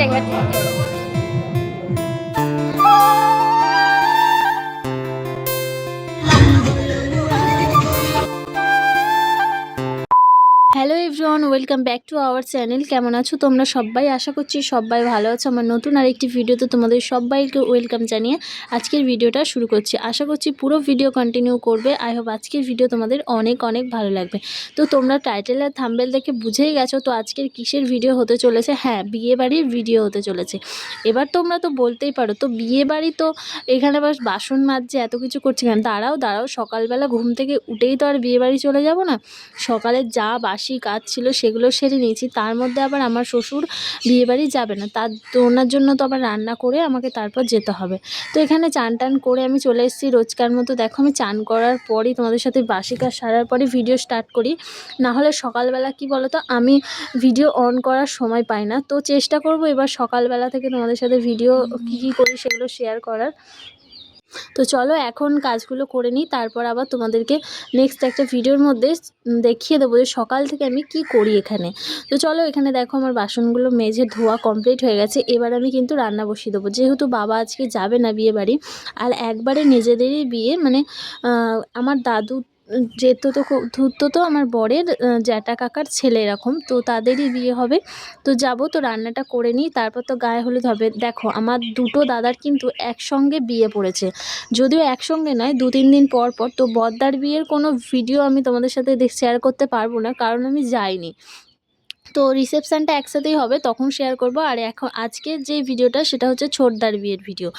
Yang. Welcome back to our channel কেমন আছো তোমরা সবাই? আশা করছি সবাই ভালো আছো। আমার নতুন আরেকটি ভিডিওতে তোমাদের সবাইকে ওয়েলকাম জানিয়ে আজকের ভিডিওটা শুরু করছি। আশা করছি পুরো ভিডিও কন্টিনিউ করবে। আই হোপ আজকের ভিডিও তোমাদের অনেক অনেক ভালো লাগবে। তো তোমরা টাইটেল আর থাম্বেল দেখে বুঝেই গেছো তো আজকের কিসের ভিডিও হতে চলেছে? হ্যাঁ বিয়ে বাড়ির ভিডিও হতে চলেছে। এবার তোমরা তো বলতেই পারো, তো বিয়ে বাড়ি তো এখানে বাস বাসন মাজছে, এত কিছু করছে কেন? দাঁড়াও দাঁড়াও, সকালবেলা ঘুম থেকে উঠেই তো আর বিয়ে বাড়ি চলে যাব না। সকালে যা বাসি কাজ ছিল সেগুলো সেরে নিয়েছি। তার মধ্যে আবার আমার শ্বশুর বিয়েবাড়ি যাবে না। তার ওনার জন্য তো আবার রান্না করে আমাকে তারপর যেতে হবে। তো এখানে চান টান করে আমি চলে এসেছি রোজকার মতো। দেখো আমি চান করার পরই তোমাদের সাথে বাসি কাজ সারার পরই ভিডিও স্টার্ট করি। না হলে সকালবেলা কি বলো তো আমি ভিডিও অন করার সময় পাই না। তো চেষ্টা করব এবার সকালবেলা থেকে তোমাদের সাথে ভিডিও কী কী করি সেগুলো শেয়ার করার। তো চলো এখন কাজগুলো করে নিই, তারপর আবার তোমাদেরকে নেক্সট একটা ভিডিওর মধ্যে দেখিয়ে দেবো যে সকাল থেকে আমি কি করি এখানে। তো চলো এখানে দেখো আমার বাসনগুলো মেঝে ধোয়া কমপ্লিট হয়ে গেছে, এবার আমি কিন্তু রান্না বসিয়ে দেবো। যেহেতু বাবা আজকে যাবে না বিয়ে বাড়ি আর একবারে নিজেদেরই বিয়ে মানে আমার দাদু যেত তো ধূর্ত তো আমার বরের জ্যাঠা কাকার ছেলে এরকম, তো তাদেরই বিয়ে হবে। তো যাব, তো রান্নাটা করে নিই, তারপর তো গায়ে হলুদ হবে। দেখো, আমার দুটো দাদার কিন্তু একসঙ্গে বিয়ে পড়েছে। যদিও একসঙ্গে নয়, দু তিন দিন পর পর, তো বদ্দার বিয়ের কোনো ভিডিও আমি তোমাদের সাথে শেয়ার করতে পারব না, কারণ আমি যাইনি। তো রিসেপশানটা একসাথেই হবে, তখন শেয়ার করব। আর এখন আজকের যে ভিডিওটা সেটা হচ্ছে ছোটদার বিয়ের ভিডিও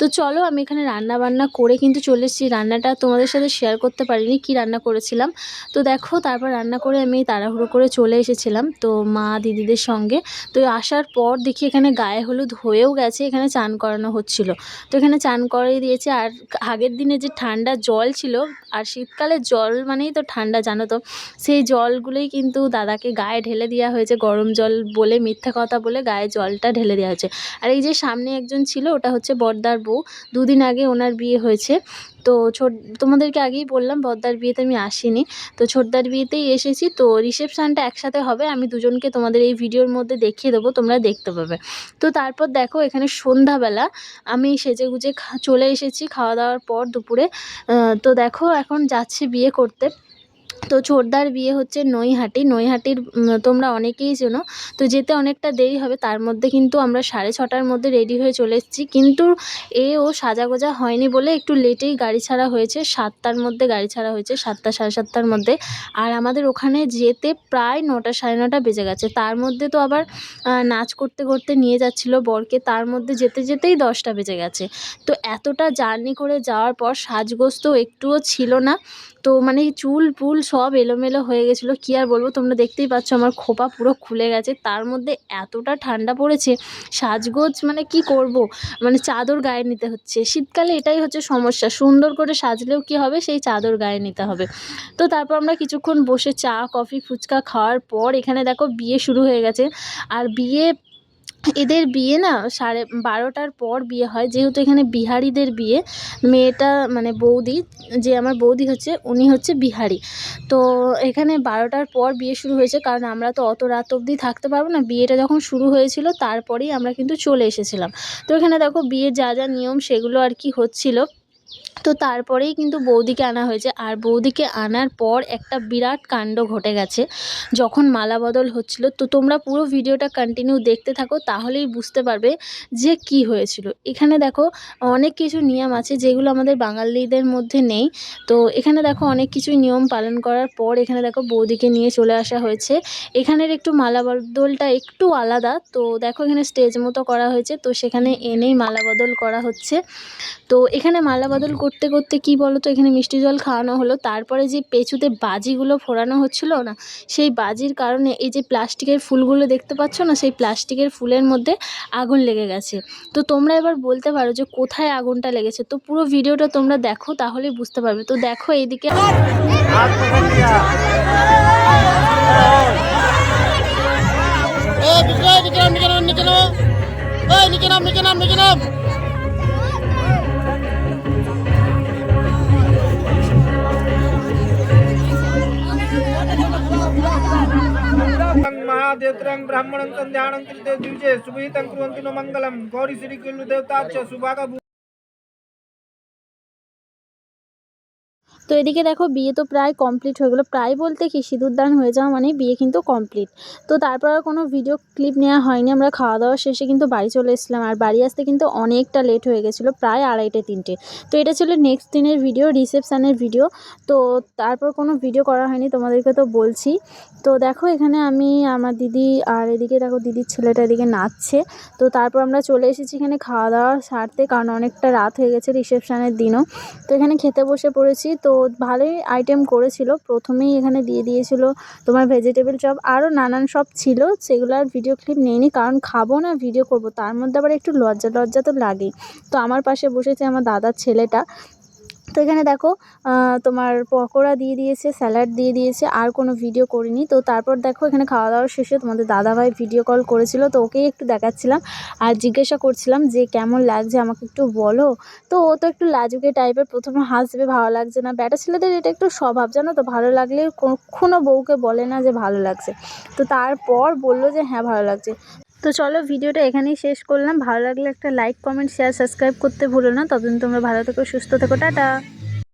তো চলো, আমি এখানে রান্না বান্না করে কিন্তু চলে এসেছি। রান্নাটা তোমাদের সাথে শেয়ার করতে পারিনি, কি রান্না করেছিলাম। তো দেখো, তারপর রান্না করে আমি তাড়াহুড়ো করে চলে এসেছিলাম, তো মা দিদিদের সঙ্গে। তো আসার পর দেখি এখানে গায়ে হলুদ হয়েও গেছে, এখানে চান করানো হচ্ছিল। তো এখানে চান করিয়ে দিয়েছে। আর আগের দিনে যে ঠান্ডা জল ছিল, আর শীতকালে জল মানেই তো ঠান্ডা, জানো তো? সেই জলগুলোই কিন্তু দাদাকে গায়ে ঢেলে দেওয়া হয়েছে গরম জল বলে, মিথ্যা কথা বলে গায়ে জলটা ঢেলে দেওয়া হয়েছে। আর এই যে সামনে একজন ছিল, ওটা হচ্ছে বর্দার বউ। দুদিন আগে ওনার বিয়ে হয়েছে। তো ছোট, তোমাদেরকে আগেই বললাম, বর্দার বিয়েতে আমি আসিনি। তো ছোটদার বিয়েতেই এসেছি। তো রিসেপশানটা একসাথে হবে, আমি দুজনকে তোমাদের এই ভিডিওর মধ্যে দেখিয়ে দেবো, তোমরা দেখতে পাবে। তো তারপর দেখো, এখানে সন্ধ্যাবেলা আমি সেজে গুজে চলে এসেছি খাওয়া দাওয়ার পর দুপুরে। তো দেখো, এখন যাচ্ছি বিয়ে করতে। তো ছোটদার বিয়ে হচ্ছে নৈহাটি। নৈহাটির তোমরা অনেকেই চেনো। তো যেতে অনেকটা দেরি হবে, তার মধ্যে কিন্তু আমরা সাড়ে ছটার মধ্যে রেডি হয়ে চলে এসেছি। কিন্তু এ ও সাজাগোজা হয়নি বলে একটু লেটেই গাড়ি ছাড়া হয়েছে। সাতটার মধ্যে গাড়ি ছাড়া হয়েছে, সাতটা, সাড়ে সাতটার মধ্যে। আর আমাদের ওখানে যেতে প্রায় নটা, সাড়ে নটা বেজে গেছে। তার মধ্যে তো আবার নাচ করতে করতে নিয়ে যাচ্ছিল বরকে। তার মধ্যে যেতে, যেতেই দশটা বেজে গেছে। তো এতটা জার্নি করে যাওয়ার পর সাজগোজ তো একটুও ছিল না। তো মানে চুল পুল সব এলোমেলো হয়ে গেছিল। কী আর বলব, তোমরা দেখতেই পাচ্ছ আমার খোপা পুরো খুলে গেছে। তার মধ্যে এতটা ঠান্ডা পড়েছে, সাজগোজ মানে কি করব? মানে চাদর গায়ে নিতে হচ্ছে। শীতকালে এটাই হচ্ছে সমস্যা। সুন্দর করে সাজলেও কি হবে? সেই চাদর গায়ে নিতে হবে। তো তারপর আমরা কিছুক্ষণ বসে চা, কফি, ফুচকা খাওয়ার পর এখানে দেখো বিয়ে শুরু হয়ে গেছে। আর বিয়ে এদের বিয়ে না সাড়ে বারোটার পর বিয়ে হয়। যেহেতু এখানে বিহারিদের বিয়ে, মেয়েটা মানে বৌদি, যে আমার বৌদি হচ্ছে, উনি হচ্ছে বিহারি। তো এখানে বারোটার পর বিয়ে শুরু হয়েছে, কারণ আমরা তো অত রাত অবধি থাকতে পারব না। বিয়েটা যখন শুরু হয়েছিল, তারপরেই আমরা কিন্তু চলে এসেছিলাম। তো এখানে দেখো, বিয়ের যা যা নিয়ম, সেগুলো আর কি হচ্ছিল। তো তারপরেই কিন্তু বৌদিকে আনা হয়েছে। আর বৌদিকে আনার পর একটা বিরাট কাণ্ড ঘটে গেছে। যখন মালা বদল হচ্ছিল, তো তোমরা পুরো ভিডিওটা কন্টিনিউ দেখতে থাকো, তাহলেই বুঝতে পারবে যে কি হয়েছিল। এখানে দেখো অনেক কিছু নিয়ম আছে যেগুলো আমাদের বাঙালিদের মধ্যে নেই। তো এখানে দেখো অনেক কিছুই নিয়ম পালন করার পর এখানে দেখো বৌদিকে নিয়ে চলে আসা হয়েছে। এখানের একটু মালা বদলটা একটু আলাদা। তো দেখো এখানে স্টেজ মতো করা হয়েছে। তো সেখানে এনেই মালা বদল করা হচ্ছে। তো এখানে মালা বদল করতে করতে কি বলো তো এখানে মিষ্টি জল খাওয়ানো হলো। তারপরে যে পেঁচুতে বাজিগুলো ফোড়ানো হচ্ছিল না, সেই বাজির কারণে এই যে প্লাস্টিকের ফুলগুলো দেখতে পাচ্ছ না, সেই প্লাস্টিকের ফুলের মধ্যে আগুন লেগে গেছে। তো তোমরা এবার বলতে পারো যে কোথায় আগুনটা লেগেছে। তো পুরো ভিডিওটা তোমরা দেখো তাহলেই বুঝতে পারবে। তো দেখো এইদিকে এই নিচে নাম নিচে নাম নিচে নাম। దేత్రం బ్రాహ్మణం ధ్యానం కృతే దివిజే శుభహితం కురువంతి మంగళం. గౌరీ శ్రీ కిల్లు దేవతాచ శుభాగ তো এদিকে দেখো বিয়ে তো প্রায় কমপ্লিট হয়ে গেলো। প্রায় বলতে কি সিঁদুরদান হয়ে যাওয়া মানে বিয়ে কিন্তু কমপ্লিট তো তারপর আর কোনো ভিডিও ক্লিপ নেওয়া হয়নি। আমরা খাওয়া দাওয়া শেষে কিন্তু বাড়ি চলে এসেছিলাম। আর বাড়ি আসতে কিন্তু অনেকটা লেট হয়ে গেছিল, প্রায় আড়াইটে, তিনটে। তো এটা ছিল নেক্সট দিনের ভিডিও রিসেপশানের ভিডিও তো তারপর কোনো ভিডিও করা হয়নি, তোমাদেরকে তো বলছি। তো দেখো এখানে আমি, আমার দিদি আর এদিকে দেখো দিদির ছেলেটা এদিকে নাচছে। তো তারপর আমরা চলে এসেছি এখানে খাওয়া দাওয়া সারতে, কারণ অনেকটা রাত হয়ে গেছে রিসেপশানের দিনও। তো এখানে খেতে বসে পড়েছি। তো ভালোই আইটেম করেছিল। প্রথমেই এখানে দিয়ে দিয়েছিল তোমার ভেজিটেবল চপ আরও নানান সব ছিল, সেগুলো আর ভিডিও ক্লিপ নিইনি, কারণ খাব না ভিডিও করব। তার মধ্যে আবার একটু লজ্জা লজ্জা তো লাগেই। তো আমার পাশে বসেছে আমার দাদার ছেলেটা। তো এখানে দেখো তোমার পকোড়া দিয়ে দিয়েছে, স্যালাড দিয়ে দিয়েছে, আর কোনো ভিডিও করিনি। তো তারপর দেখো, এখানে খাওয়া দাওয়ার শেষে তোমাদের দাদাভাই ভিডিও কল করেছিল, তো ওকেই একটু দেখাচ্ছিলাম আর জিজ্ঞাসা করছিলাম যে কেমন লাগছে, আমাকে একটু বলো। তো ও তো একটু লাজুকে টাইপের প্রথমে হাসবে, ভালো লাগছে না। ব্যাটা ছেলেদের এটা একটু স্বভাব, জানো তো? ভালো লাগলে কখনো বউকে বলে না যে ভালো লাগছে। তো তারপর বলল যে হ্যাঁ ভালো লাগছে। তো চলো ভিডিওটা এখানেই শেষ করলাম। ভালো লাগলে একটা লাইক কমেন্ট শেয়ার সাবস্ক্রাইব করতে ভুলো না। ততদিন তোমরা ভালো থেকো, সুস্থ থেকো, টাটা।